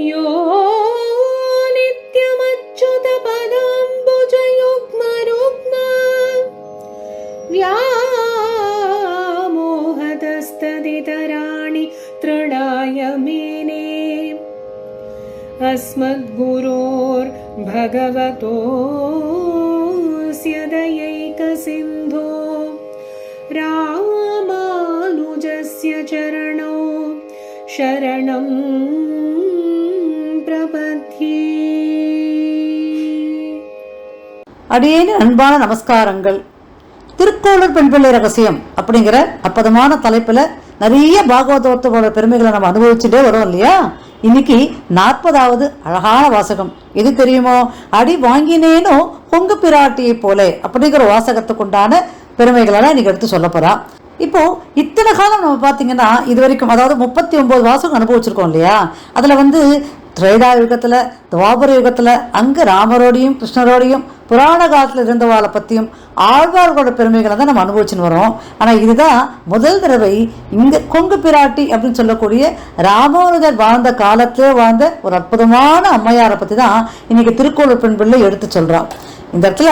यो नित्यमच्युतपदाम्बुजयुग्मरुग्म व्यामोहतस्तदितराणि तृणाय मेने अस्मद्गुरोर्भगवतोऽस्य அடியேனு அன்பான நமஸ்காரங்கள். திருக்கோளூர் பெண் பிள்ளை ரகசியம் அப்படிங்கிற அற்புதமான தலைப்பில் நிறைய பாகவதோத்தோட பெருமைகளை நம்ம அனுபவிச்சுட்டே வரோம் இல்லையா? இன்னைக்கு நாற்பதாவது அழகான வாசகம். எது தெரியுமோ? அடி வாங்கினேனோ பொங்கு பிராட்டியை போலே அப்படிங்கிற வாசகத்துக்கு உண்டான பெருமைகளெல்லாம் இன்னைக்கு எடுத்து சொல்ல போறா. இப்போ இத்தனை காலம் நம்ம பார்த்தீங்கன்னா இது வரைக்கும் அதாவது முப்பத்தி ஒன்பது வாசகம் அனுபவிச்சிருக்கோம் இல்லையா? அதில் வந்து திரேதா யுகத்தில் துவாபர யுகத்தில் அங்கே ராமரோடையும் கிருஷ்ணரோடையும் புராண காலத்தில் இருந்தவாளை பற்றியும் ஆழ்வார்களோட பெருமைகளை தான் நம்ம அனுபவிச்சுன்னு வரோம் ஆனால் இதுதான் முதல் தடவை இங்கே கொங்கு பிராட்டி அப்படின்னு சொல்லக்கூடிய ராமானுஜர் வாழ்ந்த காலத்திலே வாழ்ந்த ஒரு அற்புதமான அம்மையாரை பற்றி தான் இன்றைக்கி திருக்கோளூர் பெண் பிள்ளை எடுத்து சொல்கிறான் இந்த இடத்துல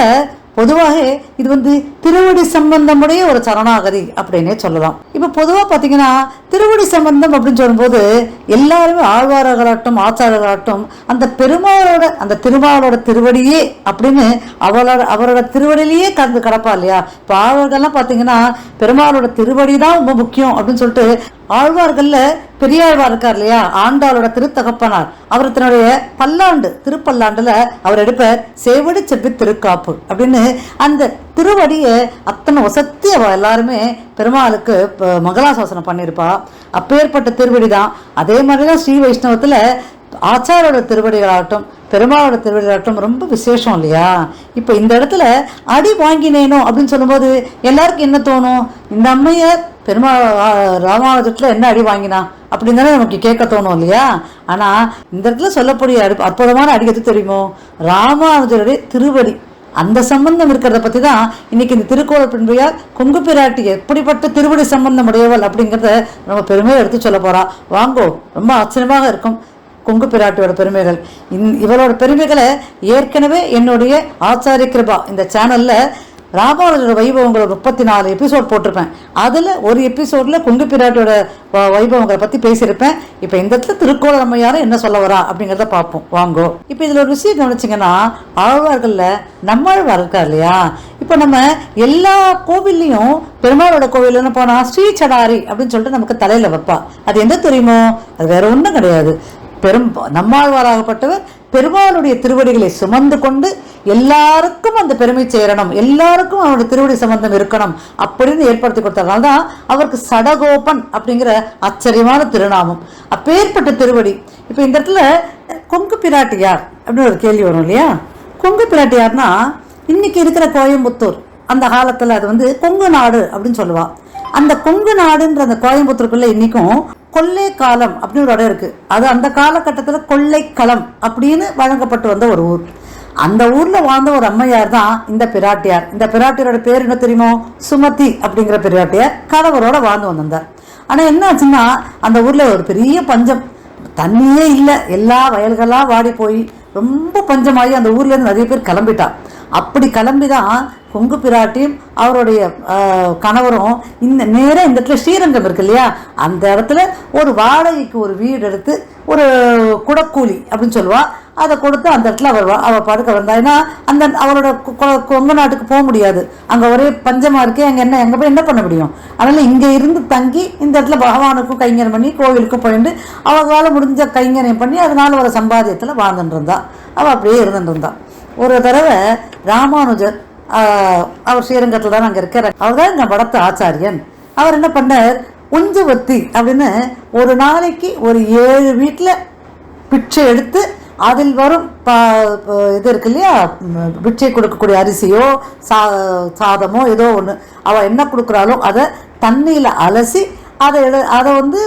பொதுவாக இது வந்து திருவடி சம்பந்தமுடைய ஒரு சரணாகதி அப்படின்னே சொல்லலாம். இப்போ பொதுவாக பார்த்தீங்கன்னா திருவடி சம்பந்தம் அப்படின்னு சொல்லும்போது எல்லாருமே ஆழ்வார்களாகட்டும் ஆச்சாரர்களாகட்டும் அந்த பெருமாளோட அந்த திருமாவளோட திருவடியே அப்படின்னு அவளோட அவரோட திருவடியிலேயே கலந்து கிடப்பா இல்லையா? இப்போ ஆழ்வார்கள்லாம் பார்த்தீங்கன்னா பெருமாளோட திருவடி தான் ரொம்ப முக்கியம் அப்படின்னு சொல்லிட்டு ஆழ்வார்கள்ல பெரியாழ்வார் இருக்கார் இல்லையா? ஆண்டாளோட திருத்தகப்பனார். அவர் தன்னுடைய பல்லாண்டு திருப்பல்லாண்டுல அவர் எடுப்பார் சேவடி செப்பி திருக்காப்பு அப்படின்னு அந்த திருவடியை அத்தனை வசத்தி அவ எல்லாருமே பெருமாளுக்கு மகளாசாசனம் பண்ணியிருப்பா. அப்பேற்பட்ட திருவடி தான் அதே மாதிரி தான் ஸ்ரீ வைஷ்ணவத்துல ஆச்சாரோட திருவடிகளாகட்டும் பெருமாளோட திருவடிகளாகட்டும் ரொம்ப விசேஷம் இல்லையா? இப்போ இந்த இடத்துல அடி வாங்கினேனோ அப்படின்னு சொல்லும்போது எல்லாருக்கும் என்ன தோணும்? இந்த அம்மையார் பெருமா ராமாவதத்தில் என்ன அடி வாங்கினா? அப்படின்னு தானே நமக்கு கேட்க தோணும் இல்லையா? ஆனால் இந்த இடத்துல சொல்லக்கூடிய அடி அற்புதமான அடி எது தெரியுமோ? ராமாவதருடைய திருவடி. அந்த சம்பந்தம் இருக்கிறத பற்றி தான் இன்னைக்கு இந்த திருக்கோள பின்பையார் கொங்கு பிராட்டி எப்படிப்பட்ட திருவடி சம்பந்தம் உடையவள் அப்படிங்கிறத நம்ம பெருமையாக எடுத்து சொல்ல போகிறா வாங்கோ ரொம்ப ஆச்சரியமாக இருக்கும். கொங்கு பிராட்டியோட பெருமைகள். இந் இவளோட பெருமைகளை ஏற்கனவே என்னுடைய ஆச்சாரிய கிருபா இந்த சேனல்ல ராமானுஜரோட வைபவங்களை முப்பத்தி நாலு எபிசோட் போட்டிருப்பேன். அதில் ஒரு எபிசோடில் கொங்கு பிராட்டியோட வைபவங்களை பற்றி பேசியிருப்பேன். இப்போ இந்த இடத்துல திருக்கோள அம்மையாரும் என்ன சொல்ல வரா அப்படிங்கிறத பார்ப்போம். வாங்கோ. இப்போ இதில் ஒரு விஷயம் கவனிச்சிங்கன்னா ஆழ்வார்களில் நம்மாழ்வார் இருக்கா இல்லையா? இப்போ நம்ம எல்லா கோவில்லையும் பெருமாளோட கோவில்னு போனால் ஸ்ரீ சடாரி அப்படின்னு சொல்லிட்டு நமக்கு தலையில் வைப்பா. அது எந்த தெரியுமோ? அது வேற ஒன்றும் கிடையாது. பெரும் நம்மாழ்வாராகப்பட்டவர் பெருமாளுடைய திருவடிகளை சுமந்து கொண்டு எல்லாருக்கும் அந்த பெருமை சேரணும் எல்லாருக்கும் அவருடைய திருவடி சம்பந்தம் இருக்கணும் அப்படின்னு ஏற்படுத்தி கொடுத்ததுனால தான் அவருக்கு சடகோபன் அப்படிங்கிற ஆச்சரியமான திருநாமம். அப்பேற்பட்ட திருவடி. இப்போ இந்த இடத்துல கொங்கு பிராட்டியார் அப்படின்னு ஒரு கேள்வி வரும் இல்லையா? கொங்கு பிராட்டியார்னா இன்னைக்கு இருக்கிற கோயம்புத்தூர் அந்த காலத்தில் அது வந்து கொங்கு நாடு அப்படின்னு சொல்லுவாள் அந்த கொங்கு நாடுன்ற அந்த கோயம்புத்தூருக்குள்ள இன்னைக்கும் கொள்ளை காலம் அப்படின்னு ஒரு இடம் இருக்கு. அது அந்த காலகட்டத்தில் கொள்ளைக்களம் அப்படின்னு வழங்கப்பட்டு வந்த ஒரு ஊர். அந்த ஊர்ல வாழ்ந்த ஒரு அம்மையார் தான் இந்த பிராட்டியார். இந்த பிராட்டியாரோட பேர் என்ன தெரியுமோ? சுமதி அப்படிங்கிற பிராட்டியார் கணவரோட வாழ்ந்து வந்திருந்தார். ஆனா என்ன ஆச்சுன்னா அந்த ஊர்ல ஒரு பெரிய பஞ்சம். தண்ணியே இல்லை. எல்லா வயல்களாக வாடி போய் ரொம்ப பஞ்சமாகி அந்த ஊர்ல இருந்து நிறைய பேர் கிளம்பிட்டா அப்படி கிளம்பி தான் கொங்கு பிராட்டியும் அவருடைய கணவரும் இந்த நேராக இந்த இடத்துல ஸ்ரீரங்கம் இருக்கு இல்லையா? அந்த இடத்துல ஒரு வாடகைக்கு ஒரு வீடு எடுத்து ஒரு குடக்கூலி அப்படின்னு சொல்லுவா. அதை கொடுத்து அந்த இடத்துல அவர் அவள் படுக்க வந்தா. ஏன்னா அந்த அவரோட கொ- கொங்கு நாட்டுக்கு போக முடியாது. அங்கே ஒரே பஞ்சமாக இருக்கே அங்கே என்ன எங்கே போய் என்ன பண்ண முடியும்? அதனால் இங்கே இருந்து தங்கி இந்த இடத்துல பகவானுக்கும் கைங்கரம் பண்ணி கோவிலுக்கும் போயிட்டு அவங்களால முடிஞ்ச கைங்கரியம் பண்ணி அதனால் வர சம்பாதியத்தில் வாழ்ந்துட்டு இருந்தா. அவள் அப்படியே இருந்துட்டு இருந்தா. ஒரு தடவை ராமானுஜர் அவர் ஸ்ரீரங்கத்தில் தான் அங்கே இருக்கார். அவர் தான் இந்த படத்து ஆச்சாரியன். அவர் என்ன பண்ணார்? உஞ்சவத்தி அப்படின்னு ஒரு நாளைக்கு ஒரு ஏழு வீட்டில் பிச்சை எடுத்து அதில் வரும் ப இது இருக்கு இல்லையா? பிச்சை கொடுக்கக்கூடிய அரிசியோ சா சாதமோ ஏதோ ஒன்று அவள் என்ன கொடுக்குறாலோ அதை தண்ணியில் அலசி அதை எடு அதை வந்து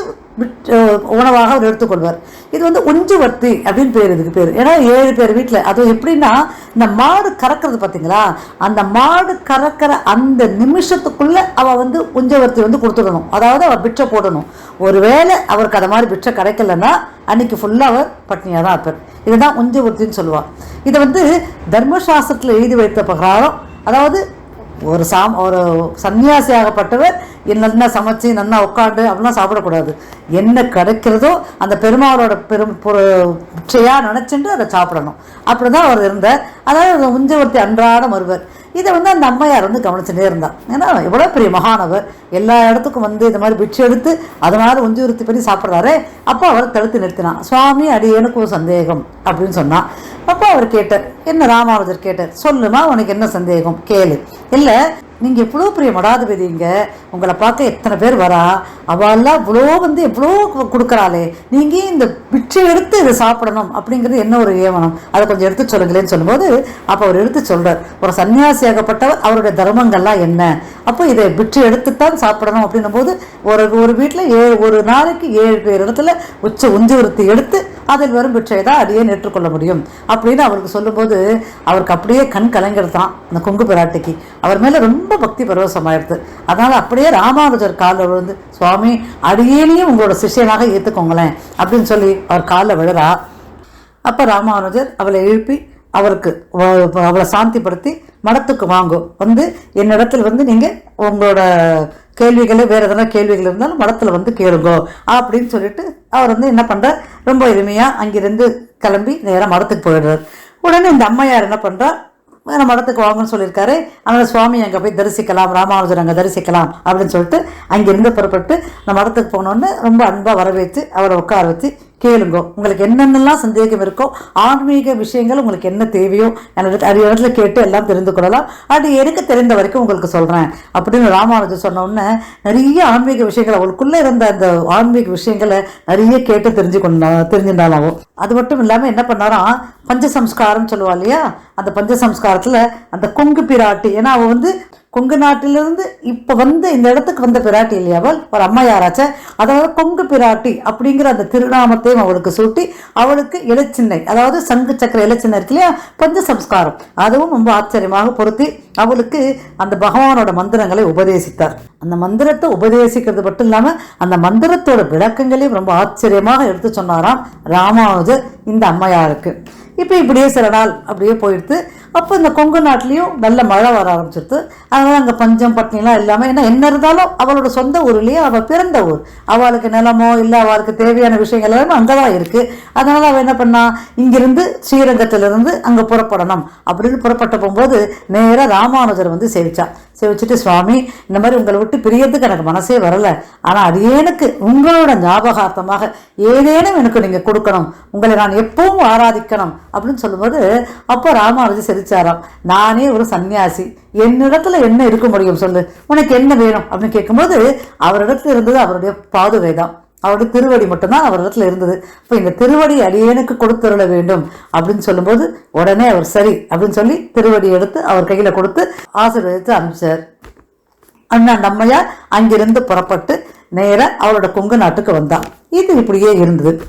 உணவாக அவர் எடுத்துக்கொள்வார். இது வந்து உஞ்சுவர்த்தி அப்படின்னு பேர் இதுக்கு பேர். ஏன்னா ஏழு பேர் வீட்டில் அது எப்படின்னா இந்த மாடு கறக்கிறது பார்த்தீங்களா அந்த மாடு கறக்கிற அந்த நிமிஷத்துக்குள்ளே அவள் வந்து உஞ்சவர்த்தி வந்து கொடுத்துடணும். அதாவது அவள் பிட்சை போடணும். ஒருவேளை அவருக்கு அதை மாதிரி பிட்சை கிடைக்கலன்னா அன்னைக்கு ஃபுல்லாக அவர் பட்னியாக தான் இருப்பார். இதுதான் உஞ்சவர்த்தின்னு சொல்லுவாள் இதை வந்து தர்மசாஸ்திரத்தில் எழுதி வைத்த பிரகாரம். அதாவது ஒரு சாம் ஒரு சன்னியாசியாகப்பட்டவர் நல்லா சமைச்சு நல்லா உட்காந்து அப்படிலாம் சாப்பிடக்கூடாது. என்ன கிடைக்கிறதோ அந்த பெருமாளோட பெரும் பிச்சையாக நினச்சிட்டு அதை சாப்பிடணும். அப்படி தான் அவர் இருந்தார். அதாவது உஞ்சவர்த்தி அன்றாடம் வருவர் இதை வந்து அந்த அம்மையார் வந்து கவனிச்சுட்டே இருந்தார். ஏன்னா எவ்வளோ பெரிய மகானவர். எல்லா இடத்துக்கும் வந்து இந்த மாதிரி பிட்சு எடுத்து அதனால உறுத்தி பண்ணி சாப்பிட்றாரு. அப்போ அவரை தடுத்து நிறுத்தினான். சுவாமி அடியேனுக்கு ஒரு சந்தேகம் அப்படின்னு சொன்னான். அப்போ அவர் கேட்டார் என்ன ராமானுஜர் கேட்டார்? சொல்லுமா உனக்கு என்ன சந்தேகம்? கேளு. இல்லை நீங்கள் எவ்வளோ பெரிய மடாதிபதிங்க? உங்களை பார்க்க எத்தனை பேர் வரா? அவெல்லாம் இவ்வளோ வந்து எவ்வளோ கொடுக்குறாளே. நீங்கள் இந்த பிச்சை எடுத்து இதை சாப்பிடணும் அப்படிங்கிறது என்ன ஒரு ஏவனம்? அதை கொஞ்சம் எடுத்து சொல்லுங்களேன்னு சொல்லும்போது அப்போ அவர் எடுத்து சொல்கிறார் ஒரு சன்னியாசியாகப்பட்டவர் அவருடைய தர்மங்கள்லாம் என்ன? அப்போ இதை பிச்சை எடுத்துத்தான் சாப்பிடணும் அப்படின்னும் போது ஒரு ஒரு வீட்டில் ஏழு ஒரு நாளைக்கு ஏழு பேர் இடத்துல உச்ச உஞ்சவருத்தி எடுத்து அதில் வரும் பிச்சையை தான் அடியே ஏற்றுக்கொள்ள முடியும். அப்படின்னு அவருக்கு சொல்லும்போது அவருக்கு அப்படியே கண் கலைஞர் தான் அந்த கொங்கு பிராட்டிக்கு. அவர் மேலே ரொம்ப பக்தி பரவசமாயிடுது. அதனால் அப்படியே ராமானுஜர் காலில் விழுந்து சுவாமி அடியேனையும் உங்களோட சிஷ்யனாக ஏற்றுக்கோங்களேன் அப்படின்னு சொல்லி அவர் காலில் விழுறா. அப்போ ராமானுஜர் அவளை எழுப்பி அவருக்கு அவளை சாந்திப்படுத்தி மடத்துக்கு வாங்கும் வந்து என்னிடத்தில் வந்து நீங்கள் உங்களோட கேள்விகளே வேறு எதனா கேள்விகள் இருந்தாலும் மடத்தில் வந்து கேளுங்கோ அப்படின்னு சொல்லிட்டு அவர் வந்து என்ன பண்ணுறார் ரொம்ப எளிமையாக அங்கிருந்து கிளம்பி நேராக மடத்துக்கு போயிடுறார். உடனே இந்த அம்மையார் என்ன பண்ணுறா வேறு மடத்துக்கு வாங்கன்னு சொல்லியிருக்காரு. அதனால் சுவாமி அங்கே போய் தரிசிக்கலாம் ராமானுஜர் அங்கே தரிசிக்கலாம் அப்படின்னு சொல்லிட்டு அங்கிருந்து புறப்பட்டு நம்ம மடத்துக்கு போனோன்னு ரொம்ப அன்பாக வரவேற்று அவரை உட்கார வச்சு கேளுங்க. உங்களுக்கு என்னென்னலாம் சந்தேகம் இருக்கோ ஆன்மீக விஷயங்கள் உங்களுக்கு என்ன தேவையோ எனக்கு அது இடத்துல கேட்டு எல்லாம் தெரிந்து கொள்ளலாம். அது எனக்கு தெரிந்த வரைக்கும் உங்களுக்கு சொல்கிறேன் அப்படின்னு ராமானுஜர் சொன்ன உடனே நிறைய ஆன்மீக விஷயங்கள் அவளுக்குள்ளே இருந்த அந்த ஆன்மீக விஷயங்களை நிறைய கேட்டு தெரிஞ்சு கொண்டா தெரிஞ்சிருந்தாலும் அது மட்டும் இல்லாமல் என்ன பண்ணாராம் பஞ்சசம்ஸ்காரம் சொல்லுவா இல்லையா? அந்த பஞ்சசம்ஸ்காரத்தில் அந்த கொங்கு பிராட்டி ஏன்னா அவள் வந்து கொங்கு நாட்டிலிருந்து இப்போ வந்து இந்த இடத்துக்கு வந்த பிராட்டி இல்லையா அவள்? ஒரு அம்மையாராச்ச அதாவது கொங்கு பிராட்டி அப்படிங்கிற அந்த திருநாமத்தையும் அவளுக்கு சூட்டி அவளுக்கு இலச்சின்னை அதாவது சங்கு சக்கர இலச்சின்னை இருக்கு இல்லையா? பஞ்ச சம்ஸ்காரம் அதுவும் ரொம்ப ஆச்சரியமாக பொருத்தி அவளுக்கு அந்த பகவானோட மந்திரங்களை உபதேசித்தார். அந்த மந்திரத்தை உபதேசிக்கிறது மட்டும் இல்லாமல் அந்த மந்திரத்தோட விளக்கங்களையும் ரொம்ப ஆச்சரியமாக எடுத்து சொன்னாராம் ராமானுஜர் இந்த அம்மையாருக்கு. இப்போ இப்படியே சில நாள் அப்படியே போயிடுத்து அப்போ இந்த கொங்கு நாட்டிலையும் நல்ல மழை வர ஆரம்பிச்சிருது. அதனால் அங்கே பஞ்சம் பட்டினிலாம் இல்லாமல் ஏன்னா என்ன இருந்தாலும் அவளோட சொந்த ஊர்லேயே அவள் பிறந்த ஊர். அவளுக்கு நிலமோ இல்லை அவளுக்கு தேவையான விஷயங்கள் எல்லாமே அங்கே தான் இருக்குது அதனால் அவள் என்ன பண்ணா இங்கிருந்து ஸ்ரீரங்கத்திலிருந்து அங்கே புறப்படணும். அப்படின்னு புறப்பட்ட போகும்போது நேராக ராமானுஜர் வந்து சேவிச்சான் சேவிச்சுட்டு சுவாமி இந்த மாதிரி உங்களை விட்டு பிரியறதுக்கு எனக்கு மனசே வரல. ஆனால் அது எனக்கு உங்களோட ஞாபகார்த்தமாக ஏதேனும் எனக்கு நீங்கள் கொடுக்கணும். உங்களை நான் எப்பவும் ஆராதிக்கணும். அப்படின்னு சொல்லும்போது அப்போ ராமானுஜர் சிரிச்சாராம். நானே ஒரு சன்னியாசி என்னிடத்துல என்ன இருக்க முடியும் சொல்லு. உனக்கு என்ன வேணும்? அப்படின்னு கேட்கும்போது அவரிடத்துல இருந்தது அவருடைய பாதுகை தான் அவருடைய திருவடி மட்டும்தான் அவரிடத்துல இருந்தது. இப்போ இந்த திருவடி அடியேனுக்கு கொடுத்துருள வேண்டும் அப்படின்னு சொல்லும்போது உடனே அவர் சரி அப்படின்னு சொல்லி திருவடி எடுத்து அவர் கையில் கொடுத்து ஆசீர்வதித்து அனுப்பிச்சார். அண்ணா நம்மையார் அங்கிருந்து புறப்பட்டு நேராக அவரோட கொங்கு நாட்டுக்கு வந்தான். இது இப்படியே இருந்தது.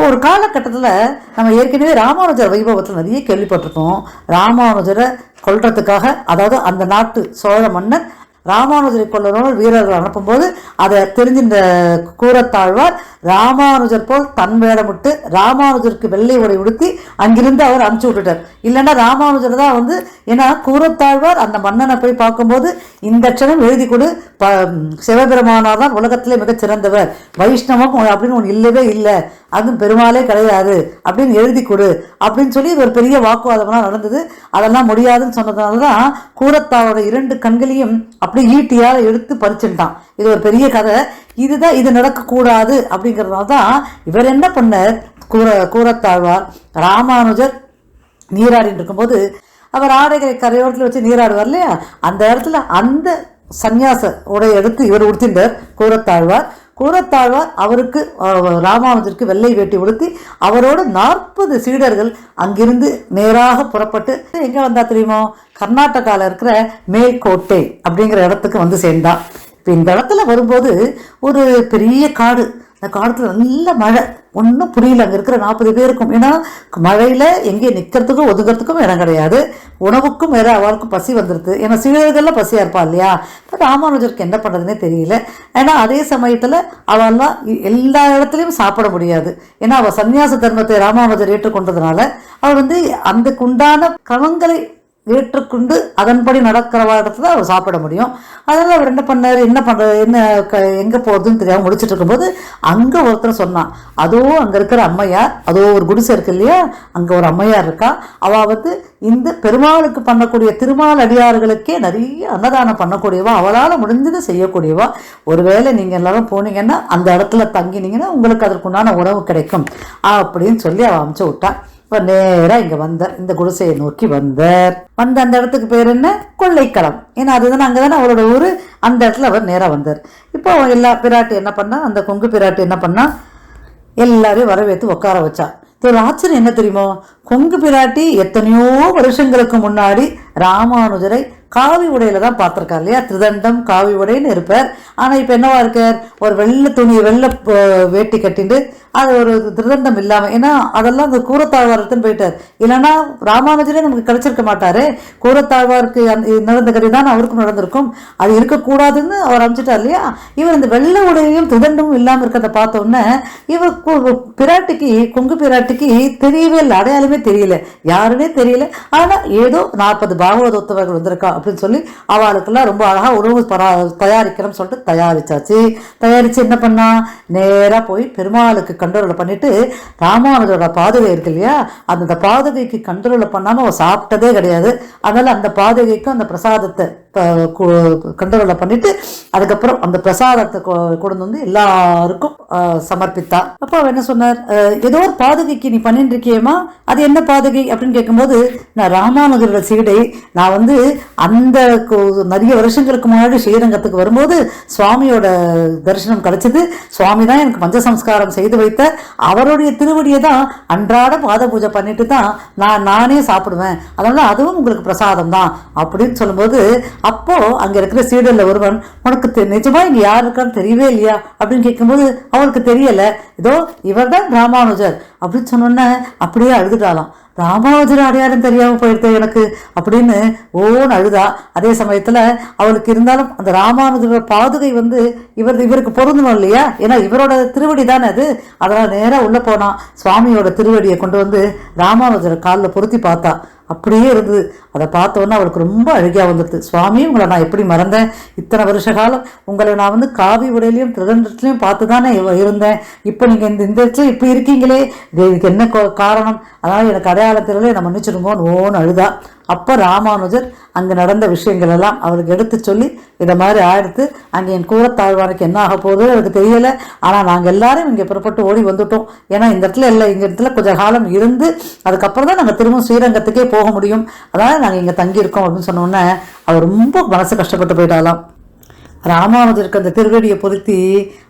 இப்போ ஒரு காலகட்டத்தில் நம்ம ஏற்கனவே ராமானுஜர் வைபவத்தில் நிறைய கேள்விப்பட்டிருக்கோம். ராமானுஜரை கொள்றதுக்காக அதாவது அந்த நாட்டு சோழ மன்னர் ராமானுஜரை கொள்ளணும்னு வீரர்கள் அனுப்பும்போது அதை தெரிஞ்சின்ற கூறத்தாழ்வார் ராமானுஜர் போல் தன் வேடமிட்டு ராமானுஜருக்கு வெள்ளை உடை உடுத்தி அங்கிருந்து அவர் அனுப்பிச்சு விட்டுட்டார். இல்லைன்னா ராமானுஜர் தான் வந்து ஏன்னா கூறத்தாழ்வார் அந்த மன்னனை போய் பார்க்கும்போது இந்த க்ஷணம் எழுதி கொடு ப சிவபெருமானார் தான் உலகத்திலே மிகச் சிறந்தவர் வைஷ்ணவம் அப்படின்னு ஒன்று இல்லவே இல்லை. அதுவும் பெருமாளே கிடையாது. அப்படின்னு எழுதி கொடு. அப்படின்னு சொல்லி ஒரு பெரிய வாக்குவாதம்லாம் நடந்தது. அதெல்லாம் முடியாதுன்னு சொன்னதுனால தான் கூரத்தாவோட இரண்டு கண்களையும் அப்படியே ஈட்டியால் எடுத்து பறிச்சுட்டான். இது ஒரு பெரிய கதை. இதுதான் இது நடக்கக்கூடாது அப்படிங்கிறதுனால தான் இவர் என்ன பண்ணார்? கூற கூரத்தாழ்வார் ராமானுஜர் நீராடிட்டு இருக்கும்போது அவர் ஆடைகளை கரையோரத்தில் வச்சு நீராடுவார் இல்லையா? அந்த இடத்துல அந்த சந்நியாச உடைய எடுத்து இவர் உடுத்தின்றார் கூரத்தாழ்வார். கூரத்தாழ்வார் அவருக்கு ராமானுஜருக்கு வெள்ளை வேட்டி உடுத்தி அவரோட நாற்பது சீடர்கள் அங்கிருந்து நேராக புறப்பட்டு எங்கே வந்தா தெரியுமோ? கர்நாடகாவில் இருக்கிற மேல்கோட்டை அப்படிங்கிற இடத்துக்கு வந்து சேர்ந்தான் இப்போ இந்த இடத்துல வரும்போது ஒரு பெரிய காடு. அந்த காலத்தில் நல்ல மழை. ஒன்றும் புரியல. அங்கே இருக்கிற நாற்பது பேருக்கும். ஏன்னா மழையில் எங்கேயும் நிற்கிறதுக்கும் ஒதுங்கிறதுக்கும் இடம் கிடையாது. உணவுக்கும் வேறு அவளுக்கும் பசி வந்துடுது ஏன்னா சீடர்கள்லாம் பசியாக இருப்பா இல்லையா? ராமானுஜருக்கு என்ன பண்ணுறதுனே தெரியல. ஏன்னா அதே சமயத்தில் அவெல்லாம் எல்லா இடத்துலையும் சாப்பிட முடியாது. ஏன்னா அவள் சந்நியாச தர்மத்தை ராமானுஜர் ஏற்றுக்கொண்டதுனால அவர் வந்து அதுக்குண்டான கிரமங்களை ஏற்றுக்கொண்டு அதன்படி நடக்கிறவா இடத்துல அவர் சாப்பிட முடியும். அதனால் அவர் என்ன பண்ணார்? என்ன பண்ணுறது என்ன க எங்கே போகிறதுன்னு தெரியாமல் முடிச்சிட்டு இருக்கும்போது அங்கே ஒருத்தர் சொன்னான். அதோ அங்கே இருக்கிற அம்மையார் அதோ ஒரு குடிசை இருக்கு இல்லையா? அங்கே ஒரு அம்மையார் இருக்கா? அவள் வந்து இந்த பெருமாளுக்கு பண்ணக்கூடிய திருமால் அடியார்களுக்கே நிறைய அன்னதானம் பண்ணக்கூடியவா? அவளால் முடிஞ்சதை செய்யக்கூடியவா? ஒருவேளை நீங்கள் எல்லாரும் போனீங்கன்னா அந்த இடத்துல தங்கினீங்கன்னா உங்களுக்கு அதற்குண்டான உணவு கிடைக்கும். அப்படின்னு சொல்லி அவள் அமுச்சு விட்டா. இப்போ நேராக இங்கே வந்தார். இந்த குடிசையை நோக்கி வந்தார். வந்த அந்த இடத்துக்கு பேர் என்ன? கொள்ளைக்களம் ஏன்னா அதுதானே அங்கே தானே அவரோட ஊர். அந்த இடத்துல அவர் நேராக வந்தார். இப்போ எல்லா பிராட்டி என்ன பண்ணா அந்த கொங்கு பிராட்டி என்ன பண்ணா எல்லாரையும் வரவேற்று உட்கார வச்சா. இது ஒரு ஆச்சரியம் என்ன தெரியுமோ? கொங்கு பிராட்டி எத்தனையோ வருஷங்களுக்கு முன்னாடி ராமானுஜரை காவி உடையில தான் பார்த்துருக்காரு இல்லையா? திருதண்டம் காவி உடைன்னு இருப்பார். ஆனால் இப்போ என்னவா இருக்கார்? ஒரு வெள்ளை துணி வெள்ளை வேட்டி கட்டிட்டு அது ஒரு திருதண்டம் இல்லாமல் ஏன்னா அதெல்லாம் அந்த கூரத்தாழ்வார்த்துன்னு போயிட்டார். இல்லைன்னா ராமானுஜரே நமக்கு கிடைச்சிருக்க மாட்டார். கூரத்தாழ்வாருக்கு நடந்த கதை தான் அவருக்கும் நடந்திருக்கும். அது இருக்கக்கூடாதுன்னு அவர் அமைச்சிட்டார் இல்லையா? இவர் இந்த வெள்ளை உடையையும் திருதண்டமும் இல்லாமல் இருக்கிறத பார்த்தோன்னே இவர் பிராட்டிக்கு கொங்கு பிராட்டிக்கு தெரியவே இல்லை. அடையாளமே தெரியல. யாருன்னே தெரியல. ஆனால் ஏதோ நாற்பது பாகவத உத்தவர்கள் வந்திருக்கா அப்படின்னு சொல்லி அவளுக்கெல்லாம் ரொம்ப அழகாக உணவு தயாரிக்கிறோம்னு சொல்லிட்டு தயாரிச்சாச்சு. தயாரித்து என்ன பண்ணா? நேராக போய் பெருமாளுக்கு கண்டோரலை பண்ணிட்டு ராமானுஜரோட பாதுகை இருக்கு இல்லையா? அந்த பாதுகைக்கு கண்ட்ரோலை பண்ணாமல் சாப்பிட்டதே கிடையாது. அதனால் அந்த பாதுகைக்கும் அந்த பிரசாதத்தை கண்டோரலை பண்ணிட்டு அதுக்கப்புறம் அந்த பிரசாதத்தை கொ- கொண்டு வந்து எல்லாருக்கும் சமர்ப்பித்தா. அப்போ அவர் என்ன சொன்னார்? ஏதோ ஒரு பாதுகைக்கு நீ பண்ணிட்டு இருக்கியேம்மா அது என்ன பாதுகை? அப்படின்னு கேட்கும்போது நான் ராமானுகரோட சீடை நான் வந்து அந்த கு- நிறைய வருஷங்களுக்கு முன்னாடி ஸ்ரீரங்கத்துக்கு வரும்போது சுவாமியோட தரிசனம் கிடைச்சது சுவாமி தான் எனக்கு பஞ்ச சம்ஸ்காரம் செய்து வைத்த அவருடைய திருவடியை தான் அன்றாட பாத பூஜை பண்ணிட்டு தான் நான் நானே சாப்பிடுவேன். அதனால அதுவும் உங்களுக்கு பிரசாதம் தான். அப்படின்னு சொல்லும்போது அப்போ அங்க இருக்கிற சீடல்ல ஒருவன் உனக்கு நிஜமா இங்க யார் இருக்கான்னு தெரியவே இல்லையா? அப்படின்னு கேட்கும்போது அவனுக்கு தெரியல. இதோ இவர்தான் ராமானுஜர். அப்படின்னு சொன்னோன்னே அப்படியே அழுதுட்டாலாம் ராமானுஜர் அடையாளம் தெரியாம போயிடுது எனக்கு அப்படின்னு ஓன்னு அழுதா. அதே சமயத்துல அவளுக்கு இருந்தாலும் அந்த ராமானுஜரோட பாதுகை வந்து இவர் இவருக்கு பொருந்தணும் இல்லையா? ஏன்னா இவரோட திருவடி தானே அது. அதனால நேராக உள்ள போனா சுவாமியோட திருவடியை கொண்டு வந்து ராமானுஜர் காலில் பொருத்தி பார்த்தா. அப்படியே இருந்தது. அதை பார்த்தோன்னே அவளுக்கு ரொம்ப அழுகியாக வந்துடுது. சுவாமி உங்களை நான் எப்படி மறந்தேன்? இத்தனை வருஷ காலம் உங்களை நான் வந்து காவி உடையிலையும் திருதண்டத்துலையும் பார்த்து தானே இருந்தேன். இப்போ நீங்கள் இந்த இந்த இடத்துல இப்போ இருக்கீங்களே? இதுக்கு என்ன கோ- காரணம்? அதாவது எனக்கு அடையாளத்திலே நம்ம மன்னிச்சிருங்கோன்னு ஓன்னு அழுதா. அப்போ ராமானுஜர் அங்கே நடந்த விஷயங்கள் எல்லாம் அவருக்கு எடுத்து சொல்லி இதை மாதிரி ஆயிடுத்து அங்கே என் கூறத்தாழ்வானுக்கு என்ன ஆக போகுதோ எனக்கு தெரியலை. ஆனால் நாங்கள் எல்லாரும் இங்கே புறப்பட்டு ஓடி வந்துட்டோம். ஏன்னா இந்த இடத்துல இல்லை இந்த இடத்துல கொஞ்ச காலம் இருந்து அதுக்கப்புறம் தான் நாங்கள் திரும்ப ஸ்ரீரங்கத்துக்கே போக முடியும். அதனால் நாங்கள் இங்கே தங்கியிருக்கோம் அப்படின்னு சொன்னோன்னே அவள் ரொம்ப மனசு கஷ்டப்பட்டு போயிட்டாலாம் ராமானுஜருக்கு அந்த திருவடியை பொருத்தி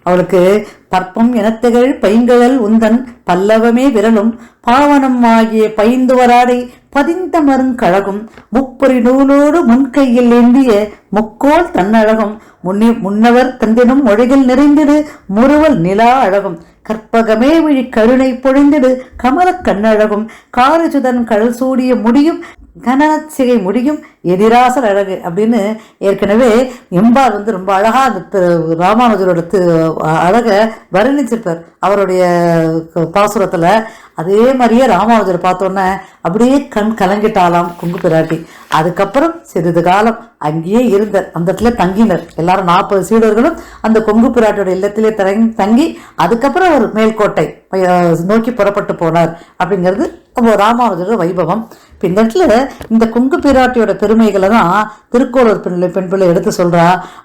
அவளுக்கு பற்பம் எனத்துகள் பைங்கழல் உந்தன் பல்லவமே விரலும் பாவனம் ஆகிய பைந்து வராடை பதிந்த மருங்கழகும் முப்பொறி நூலோடு முன்கையில் ஏந்திய முக்கோல் தன்னழகும். முன்னி முன்னவர் தந்தினும் மொழிகள் நிறைந்திடு. முறுவல் நிலா அழகும். கற்பகமே விழி கருணை பொழிந்திடு. கமல கண்ணழகும். காரசுதன் கடல் சூடிய முடியும். கனசிகை முடியும். எதிராசர் அழகு அப்படின்னு ஏற்கனவே எம்பார் வந்து ரொம்ப அழகா அந்த ராமானுஜரோட தி- அழகை வர்ணிச்சிருப்பார். அவருடைய பாசுரத்தில் பாசுரத்துல அதே மாதிரியே ராமானுஜரை பார்த்தோன்னே அப்படியே கண் கலங்கிட்டாலாம் குங்கு பிராட்டி அதுக்கப்புறம் சிறிது காலம் அங்கேயே இருந்தார். அந்த இடத்துல தங்கினர். எல்லாரும் நாற்பது சீடர்களும் அந்த கொங்கு பிராட்டியோட இல்லத்திலே தங்கி தங்கி அதுக்கப்புறம் ஒரு மேல்கோட்டை நோக்கி புறப்பட்டு போனார். அப்படிங்கிறது அப்போ ராமானுஜரோட வைபவம். இப்போ இந்த இடத்துல இந்த கொங்கு பிராட்டியோட பெருமைகளை தான் திருக்கோளூர் பெண் பெண் பிள்ளை எடுத்து சொல்றா.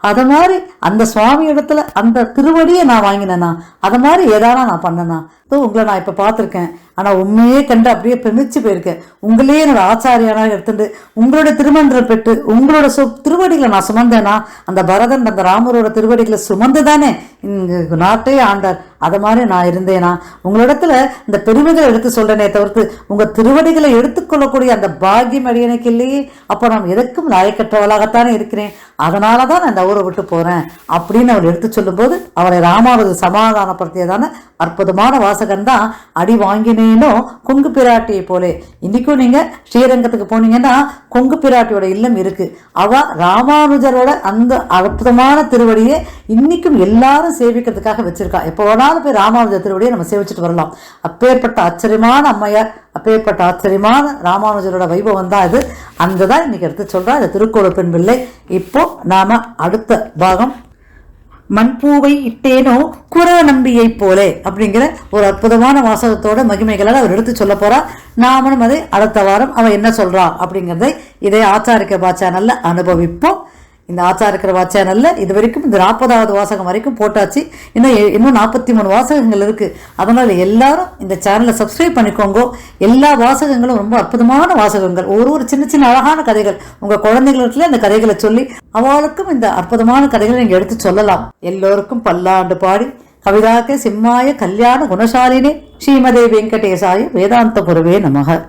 அதை மாதிரி அந்த சுவாமி இடத்துல அந்த திருவடியை நான் வாங்கினேனா? அதை மாதிரி ஏதானா நான் பண்ணனா? தோ உங்களை நான் இப்போ பார்த்துருக்கேன். ஆனால் உண்மையே கண்டு அப்படியே பிரமிச்சு போயிருக்கேன் உங்களையே என்னோட ஆச்சாரியானா எடுத்துட்டு உங்களோட திருமன்றம் பெற்று உங்களோட சு திருவடிகளை நான் சுமந்தேனா? அந்த பரதன் அந்த ராமரோட திருவடிகளை சுமந்து தானே இங்க ஆண்டார். அதை மாதிரி நான் இருந்தேனா? உங்களிடத்துல இந்த பெருமைகளை எடுத்து சொல்றேனே தவிர்த்து உங்க திருவடிகளை எடுத்துக்கொள்ளக்கூடிய அந்த பாகியம் அடியனுக்கு இல்லையே. அப்போ நான் எதற்கும் லாயக்கற்றவளாகத்தானே இருக்கிறேன். அதனால தான் நான் இந்த ஊரை விட்டு போகிறேன் அப்படின்னு அவள் எடுத்து சொல்லும்போது அவளை ராமாவது சமாதானப்படுத்தியதான அற்புதமான வாசகன் தான் அடி வாங்கினேனோ கொங்கு பிராட்டியை போலே. இன்றைக்கும் நீங்கள் ஸ்ரீரங்கத்துக்கு போனீங்கன்னா கொங்கு பிராட்டியோட இல்லம் இருக்குது அவள் ராமானுஜரோட அந்த அற்புதமான திருவடியை இன்றைக்கும் எல்லாரும் சேவிக்கிறதுக்காக வச்சுருக்கா. எப்போ வேணாலும் போய் ராமானுஜர் திருவடியை நம்ம சேவிச்சுட்டு வரலாம். அப்பேற்பட்ட ஆச்சரியமான அம்மையார் அப்பேற்பட்ட ஆச்சரியமான ராமானுஜரோட வைபவம் தான் இது. அந்த தான் இன்றைக்கி எடுத்து சொல்கிறேன் இந்த திருக்கோள பெண் பிள்ளை. இப்போ நாம் அடுத்த பாகம். மண்பூவை இட்டேனோ குர நம்பியை போலே அப்படிங்கிற ஒரு அற்புதமான வாசகத்தோட மகிமைகளால் அவர் எடுத்து சொல்ல போகிறார் நாமளும் அதை அடுத்த வாரம் அவன் என்ன சொல்கிறான் அப்படிங்கிறதை இதை ஆச்சாரிக்க பாச்சா நல்ல அனுபவிப்போம். இந்த ஆச்சாரிக்கிற இருக்கிற சேனல்ல இது வரைக்கும் இந்த நாற்பதாவது வாசகம் வரைக்கும் போட்டாச்சு. இன்னும் இன்னும் நாற்பத்தி மூணு வாசகங்கள் இருக்குது அதனால் எல்லாரும் இந்த சேனலை சப்ஸ்கிரைப் பண்ணிக்கோங்க. எல்லா வாசகங்களும் ரொம்ப அற்புதமான வாசகங்கள். ஒரு ஒரு சின்ன சின்ன அழகான கதைகள். உங்கள் குழந்தைகளுக்குள்ள இந்த கதைகளை சொல்லி அவளுக்கும் இந்த அற்புதமான கதைகளை நீங்கள் எடுத்து சொல்லலாம். எல்லோருக்கும் பல்லாண்டு பாடி கவிதாக்க சிம்மாய கல்யாண குணசாலினே ஸ்ரீமதே வெங்கடேசாய வேதாந்த குருவே நமக.